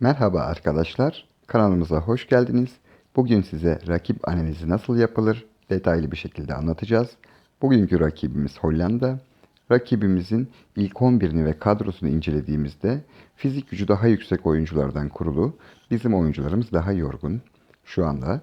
Merhaba arkadaşlar, kanalımıza hoş geldiniz. Bugün size rakip analizi nasıl yapılır detaylı bir şekilde anlatacağız. Bugünkü rakibimiz Hollanda. Rakibimizin ilk 11'ini ve kadrosunu incelediğimizde fizik gücü daha yüksek oyunculardan kurulu. Bizim oyuncularımız daha yorgun şu anda.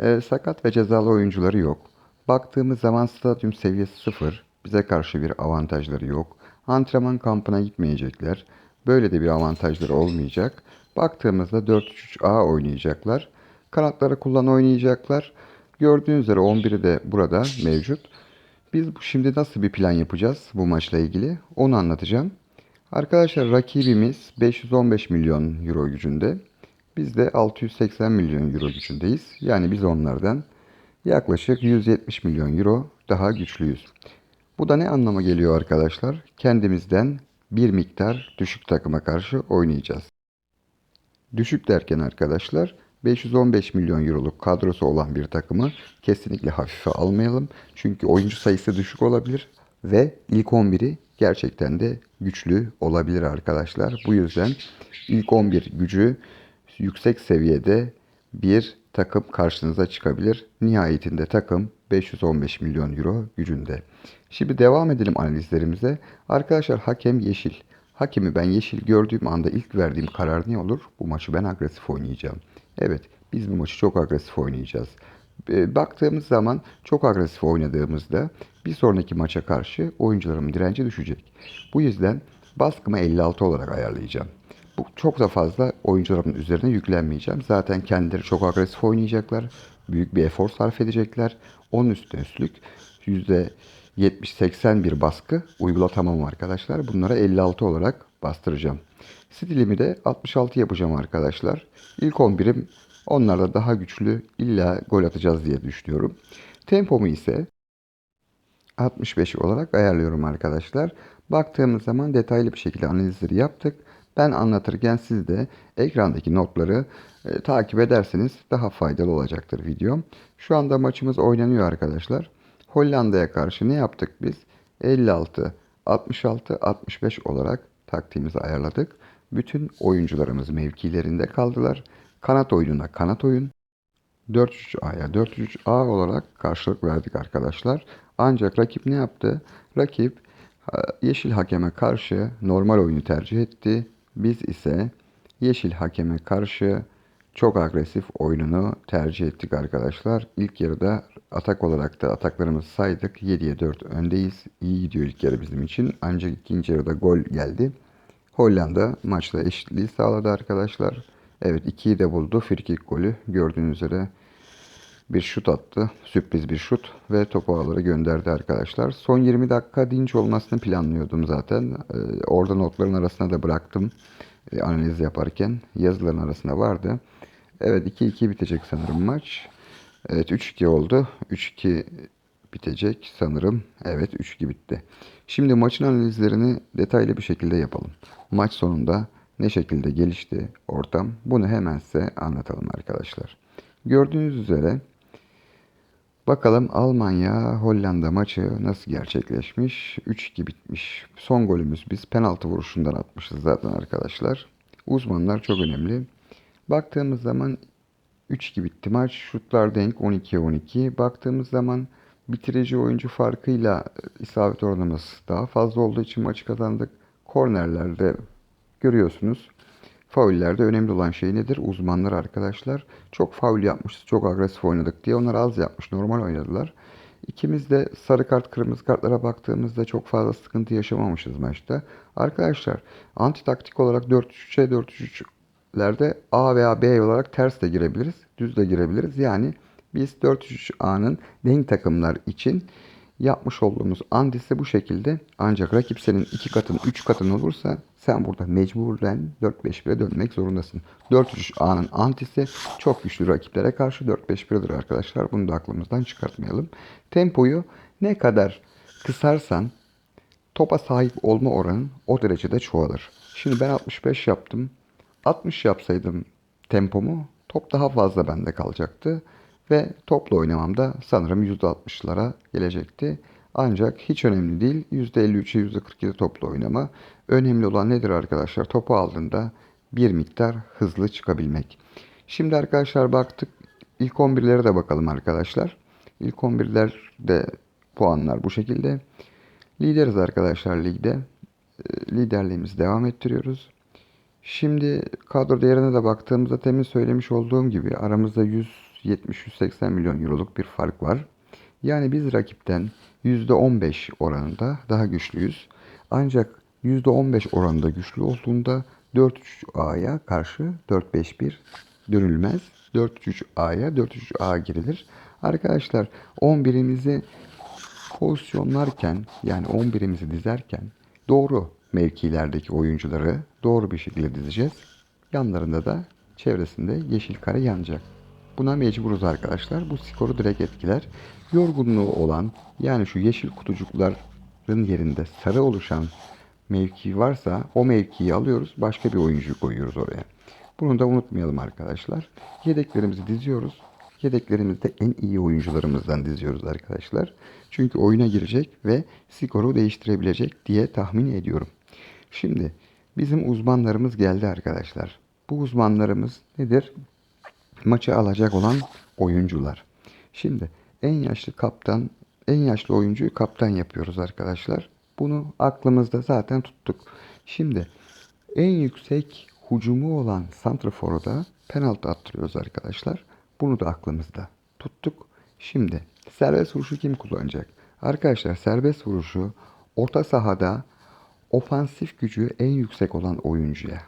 Ee, sakat ve cezalı oyuncuları yok. Baktığımız zaman stadyum seviyesi sıfır. Bize karşı bir avantajları yok. Antrenman kampına gitmeyecekler. Böyle de bir avantajları olmayacak. Baktığımızda 4-3-3A oynayacaklar. Kanatları kullan oynayacaklar. Gördüğünüz üzere 11'i de burada mevcut. Biz şimdi nasıl bir plan yapacağız bu maçla ilgili onu anlatacağım. Arkadaşlar rakibimiz 515 milyon euro gücünde. Biz de 680 milyon euro gücündeyiz. Yani biz onlardan yaklaşık 170 milyon euro daha güçlüyüz. Bu da ne anlama geliyor arkadaşlar? Kendimizden bir miktar düşük takıma karşı oynayacağız. Düşük derken arkadaşlar 515 milyon euroluk kadrosu olan bir takımı kesinlikle hafife almayalım. Çünkü oyuncu sayısı düşük olabilir ve ilk 11'i gerçekten de güçlü olabilir arkadaşlar. Bu yüzden ilk 11 gücü yüksek seviyede bir takım karşınıza çıkabilir. Nihayetinde takım 515 milyon euro gücünde. Şimdi devam edelim analizlerimize. Arkadaşlar hakem yeşil. Hakemi ben yeşil gördüğüm anda ilk verdiğim karar ne olur? Bu maçı ben agresif oynayacağım. Evet, biz bu maçı çok agresif oynayacağız. E, Baktığımız zaman çok agresif oynadığımızda bir sonraki maça karşı oyuncularımın direnci düşecek. Bu yüzden baskımı 56 olarak ayarlayacağım. Bu çok da fazla oyuncularımın üzerine yüklenmeyeceğim. Zaten kendileri çok agresif oynayacaklar. Büyük bir efor sarf edecekler. Onun üstüne üstlük %70-80 bir baskı uygulatamam arkadaşlar. Bunlara 56 olarak bastıracağım. Stilimi de 66 yapacağım arkadaşlar. İlk 11'im onlarla daha güçlü illa gol atacağız diye düşünüyorum. Tempomu ise 65 olarak ayarlıyorum arkadaşlar. Baktığımız zaman detaylı bir şekilde analizleri yaptık. Ben anlatırken siz de ekrandaki notları e, takip ederseniz daha faydalı olacaktır videom. Şu anda maçımız oynanıyor arkadaşlar. Hollanda'ya karşı ne yaptık biz? 56, 66, 65 olarak taktiğimizi ayarladık. Bütün oyuncularımız mevkilerinde kaldılar. Kanat oyununa kanat oyun, 4-3-A'ya 4-3-A olarak karşılık verdik arkadaşlar. Ancak rakip ne yaptı? Rakip yeşil hakeme karşı normal oyunu tercih etti. Biz ise yeşil hakeme karşı çok agresif oyununu tercih ettik arkadaşlar. İlk yarıda atak olarak da ataklarımızı saydık. 7'ye 4 öndeyiz. İyi gidiyor ilk yarı bizim için. Ancak ikinci yarıda gol geldi. Hollanda maçta eşitliği sağladı arkadaşlar. Evet 2'yi de buldu. Frikik golü gördüğünüz üzere bir şut attı. Sürpriz bir şut ve topu ağlara gönderdi arkadaşlar. Son 20 dakika dinç olmasını planlıyordum zaten. Ee, orada notların arasına da bıraktım. Ee, analiz yaparken yazıların arasında vardı. Evet 2-2 bitecek sanırım maç. Evet 3-2 oldu. 3-2 bitecek sanırım. Evet 3-2 bitti. Şimdi maçın analizlerini detaylı bir şekilde yapalım. Maç sonunda ne şekilde gelişti ortam bunu hemen size anlatalım arkadaşlar. Gördüğünüz üzere bakalım Almanya Hollanda maçı nasıl gerçekleşmiş? 3-2 bitmiş. Son golümüz biz penaltı vuruşundan atmışız zaten arkadaşlar. Uzmanlar çok önemli. Baktığımız zaman 3-2 bitti maç. Şutlar denk 12-12. Baktığımız zaman bitirici oyuncu farkıyla isabet oranımız daha fazla olduğu için maçı kazandık. Kornerlerde görüyorsunuz. Faullerde önemli olan şey nedir? Uzmanlar arkadaşlar. Çok faul yapmışız, çok agresif oynadık diye. Onlar az yapmış, normal oynadılar. İkimiz de sarı kart, kırmızı kartlara baktığımızda çok fazla sıkıntı yaşamamışız maçta. Arkadaşlar anti taktik olarak 4-3-3'e 4-3-3'lerde A veya B olarak ters de girebiliriz, düz de girebiliriz. Yani biz 4-3-3-A'nın denk takımlar için yapmış olduğumuz antisi bu şekilde. Ancak rakip senin iki katın, üç katın olursa sen burada mecburen 4-5-1'e dönmek zorundasın. 4-3-A'nın antisi çok güçlü rakiplere karşı 4-5-1'dir arkadaşlar. Bunu da aklımızdan çıkartmayalım. Tempoyu ne kadar kısarsan topa sahip olma oranın o derecede çoğalır. Şimdi ben 65 yaptım. 60 yapsaydım tempomu top daha fazla bende kalacaktı. Ve topla oynamamda sanırım %60'lara gelecekti. Ancak hiç önemli değil. %53'e %47 topla oynama. Önemli olan nedir arkadaşlar? Topu aldığında bir miktar hızlı çıkabilmek. Şimdi arkadaşlar baktık. İlk 11'lere de bakalım arkadaşlar. İlk 11'lerde puanlar bu şekilde. Lideriz arkadaşlar ligde. E, Liderliğimizi devam ettiriyoruz. Şimdi kadro değerine de baktığımızda temin söylemiş olduğum gibi aramızda 170-180 milyon euroluk bir fark var. Yani biz rakipten %15 oranında daha güçlüyüz. Ancak %15 oranında güçlü olduğunda 4-3-A'ya karşı 4-5-1 dönülmez. 4-3-A'ya 4-3-A girilir. Arkadaşlar 11'imizi pozisyonlarken yani 11'imizi dizerken doğru mevkilerdeki oyuncuları doğru bir şekilde dizeceğiz. Yanlarında da çevresinde yeşil kare yanacak. Buna mecburuz arkadaşlar. Bu skoru direkt etkiler. Yorgunluğu olan yani şu yeşil kutucukların yerinde sarı oluşan mevki varsa o mevkiyi alıyoruz. Başka bir oyuncuyu koyuyoruz oraya. Bunu da unutmayalım arkadaşlar. Yedeklerimizi diziyoruz. Yedeklerimizi de en iyi oyuncularımızdan diziyoruz arkadaşlar. Çünkü oyuna girecek ve skoru değiştirebilecek diye tahmin ediyorum. Şimdi bizim uzmanlarımız geldi arkadaşlar. Bu uzmanlarımız nedir? Maçı alacak olan oyuncular. Şimdi en yaşlı kaptan, en yaşlı oyuncuyu kaptan yapıyoruz arkadaşlar. Bunu aklımızda zaten tuttuk. Şimdi en yüksek hucumu olan santraforu da penaltı attırıyoruz arkadaşlar. Bunu da aklımızda tuttuk. Şimdi serbest vuruşu kim kullanacak? Arkadaşlar serbest vuruşu orta sahada ofansif gücü en yüksek olan oyuncuya.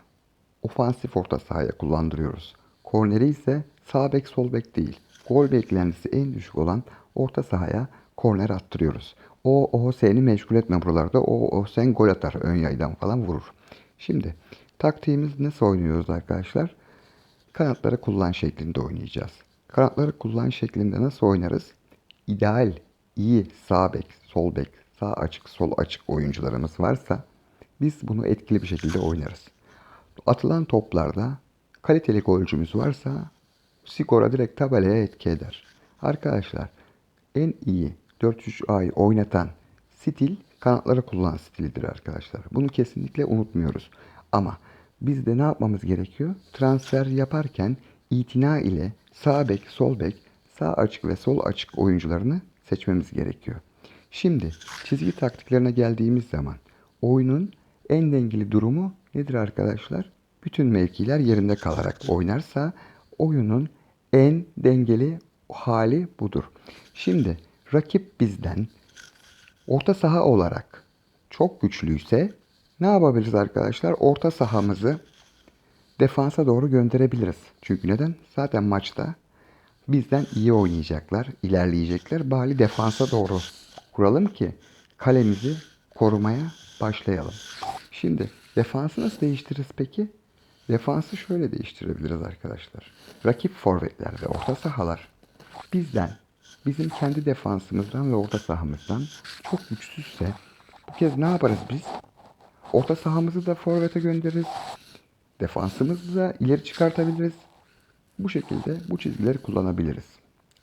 Ofansif orta sahaya kullandırıyoruz. Korneri ise sağ bek sol bek değil. Gol beklentisi en düşük olan orta sahaya korner attırıyoruz. O o seni meşgul etme buralarda. O o sen gol atar ön yaydan falan vurur. Şimdi taktiğimiz nasıl oynuyoruz arkadaşlar? Kanatları kullan şeklinde oynayacağız. Kanatları kullan şeklinde nasıl oynarız? İdeal, iyi sağ bek, sol bek, sağ açık, sol açık oyuncularımız varsa biz bunu etkili bir şekilde oynarız. Atılan toplarda kaliteli golcümüz varsa skora direkt tabelaya etki eder. Arkadaşlar en iyi 4-3-A'yı oynatan stil kanatları kullanan stilidir arkadaşlar. Bunu kesinlikle unutmuyoruz. Ama biz de ne yapmamız gerekiyor? Transfer yaparken itina ile sağ bek, sol bek, sağ açık ve sol açık oyuncularını seçmemiz gerekiyor. Şimdi çizgi taktiklerine geldiğimiz zaman oyunun en dengeli durumu nedir arkadaşlar? Bütün mevkiler yerinde kalarak oynarsa oyunun en dengeli hali budur. Şimdi rakip bizden orta saha olarak çok güçlüyse ne yapabiliriz arkadaşlar? Orta sahamızı defansa doğru gönderebiliriz. Çünkü neden? Zaten maçta bizden iyi oynayacaklar, ilerleyecekler. Bari defansa doğru kuralım ki kalemizi korumaya başlayalım. Şimdi defansı nasıl değiştiririz peki? Defansı şöyle değiştirebiliriz arkadaşlar. Rakip forvetler ve orta sahalar bizden, bizim kendi defansımızdan ve orta sahamızdan çok güçsüzse bu kez ne yaparız biz? Orta sahamızı da forvete göndeririz. Defansımızı da ileri çıkartabiliriz. Bu şekilde bu çizgileri kullanabiliriz.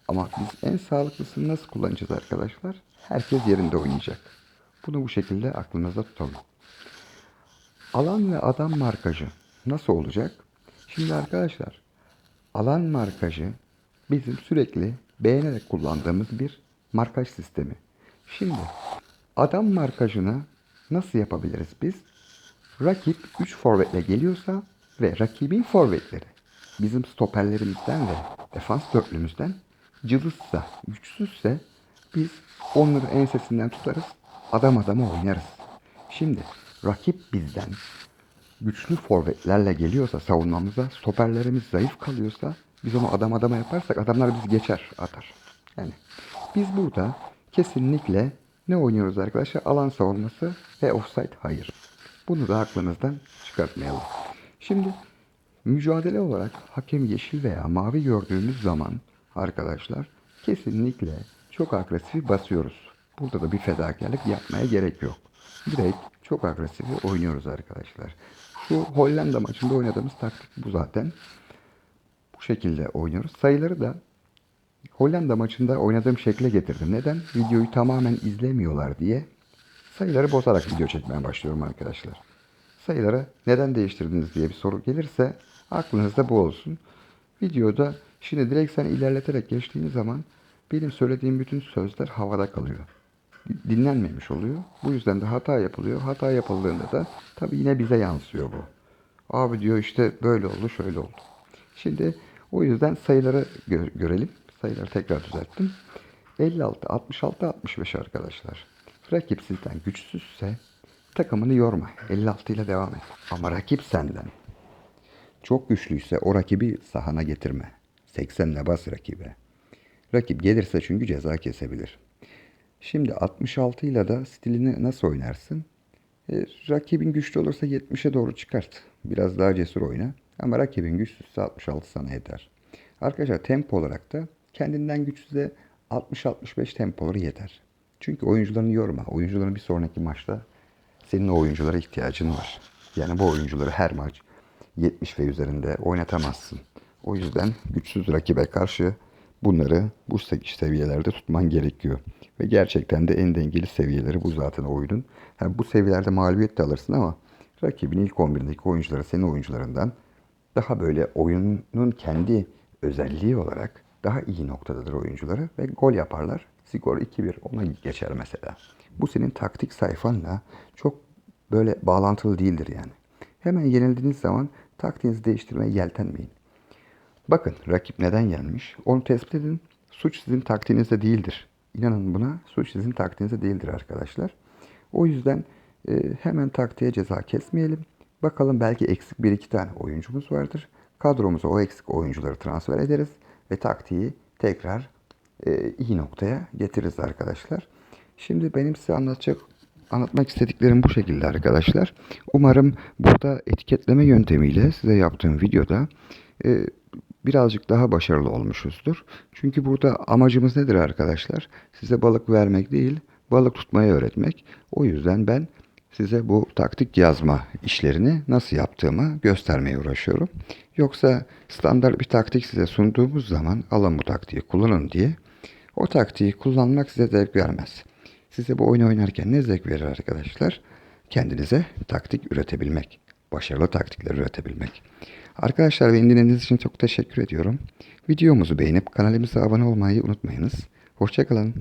Ama biz en sağlıklısını nasıl kullanacağız arkadaşlar? Herkes yerinde oynayacak. Bunu bu şekilde aklınızda tutalım. Alan ve adam markajı nasıl olacak? Şimdi arkadaşlar alan markajı bizim sürekli beğenerek kullandığımız bir markaj sistemi. Şimdi adam markajını nasıl yapabiliriz biz? Rakip 3 forvetle geliyorsa ve rakibin forvetleri bizim stoperlerimizden ve defans dörtlümüzden cılızsa, güçsüzse biz onları ensesinden tutarız, adam adama oynarız. Şimdi rakip bizden güçlü forvetlerle geliyorsa savunmamıza, stoperlerimiz zayıf kalıyorsa biz onu adam adama yaparsak adamlar bizi geçer, atar. Yani biz burada kesinlikle ne oynuyoruz arkadaşlar? Alan savunması ve offside hayır. Bunu da aklınızdan çıkartmayalım. Şimdi mücadele olarak hakem yeşil veya mavi gördüğümüz zaman arkadaşlar kesinlikle çok agresif basıyoruz. Burada da bir fedakarlık yapmaya gerek yok. Direkt çok agresif oynuyoruz arkadaşlar. Şu Hollanda maçında oynadığımız taktik bu zaten. Bu şekilde oynuyoruz. Sayıları da Hollanda maçında oynadığım şekle getirdim. Neden? Videoyu tamamen izlemiyorlar diye sayıları bozarak video çekmeye başlıyorum arkadaşlar. sayıları neden değiştirdiniz diye bir soru gelirse aklınızda bu olsun. Videoda şimdi direkt sen ilerleterek geçtiğin zaman benim söylediğim bütün sözler havada kalıyor. Dinlenmemiş oluyor. Bu yüzden de hata yapılıyor. Hata yapıldığında da tabii yine bize yansıyor bu. Abi diyor işte böyle oldu şöyle oldu. Şimdi o yüzden sayıları gö- görelim. Sayıları tekrar düzelttim. 56, 66, 65 arkadaşlar. Rakip sizden güçsüzse takımını yorma. 56 ile devam et. Ama rakip senden çok güçlüyse o rakibi sahana getirme. 80'le bas rakibe. Rakip gelirse çünkü ceza kesebilir. Şimdi 66 ile de stilini nasıl oynarsın? E, rakibin güçlü olursa 70'e doğru çıkart. Biraz daha cesur oyna. Ama rakibin güçsüzse 66 sana yeter. Arkadaşlar tempo olarak da kendinden güçsüze 60-65 tempoları yeter. Çünkü oyuncularını yorma. Oyuncuların bir sonraki maçta senin o oyunculara ihtiyacın var. Yani bu oyuncuları her maç 70 ve üzerinde oynatamazsın. O yüzden güçsüz rakibe karşı bunları bu se- seviyelerde tutman gerekiyor. Ve gerçekten de en dengeli seviyeleri bu zaten oyunun. Ha, bu seviyelerde mağlubiyet de alırsın ama rakibin ilk 11'indeki oyuncuları senin oyuncularından daha böyle oyunun kendi özelliği olarak daha iyi noktadadır oyuncuları ve gol yaparlar. Skor 2-1 ona geçer mesela. Bu senin taktik sayfanla çok böyle bağlantılı değildir yani. Hemen yenildiğiniz zaman taktiğinizi değiştirmeye yeltenmeyin. Bakın rakip neden gelmiş? Onu tespit edin. Suç sizin taktiğinizde değildir. İnanın buna suç sizin taktiğinizde değildir arkadaşlar. O yüzden e, hemen taktiğe ceza kesmeyelim. Bakalım belki eksik bir iki tane oyuncumuz vardır. Kadromuza o eksik oyuncuları transfer ederiz ve taktiği tekrar e, iyi noktaya getiririz arkadaşlar. Şimdi benim size anlatacak anlatmak istediklerim bu şekilde arkadaşlar. Umarım burada etiketleme yöntemiyle size yaptığım videoda e, birazcık daha başarılı olmuşuzdur. Çünkü burada amacımız nedir arkadaşlar? Size balık vermek değil, balık tutmayı öğretmek. O yüzden ben size bu taktik yazma işlerini nasıl yaptığımı göstermeye uğraşıyorum. Yoksa standart bir taktik size sunduğumuz zaman alın bu taktiği kullanın diye o taktiği kullanmak size zevk vermez. Size bu oyunu oynarken ne zevk verir arkadaşlar? Kendinize taktik üretebilmek. Başarılı taktikler üretebilmek. Arkadaşlar beni dinlediğiniz için çok teşekkür ediyorum. Videomuzu beğenip kanalımıza abone olmayı unutmayınız. Hoşçakalın.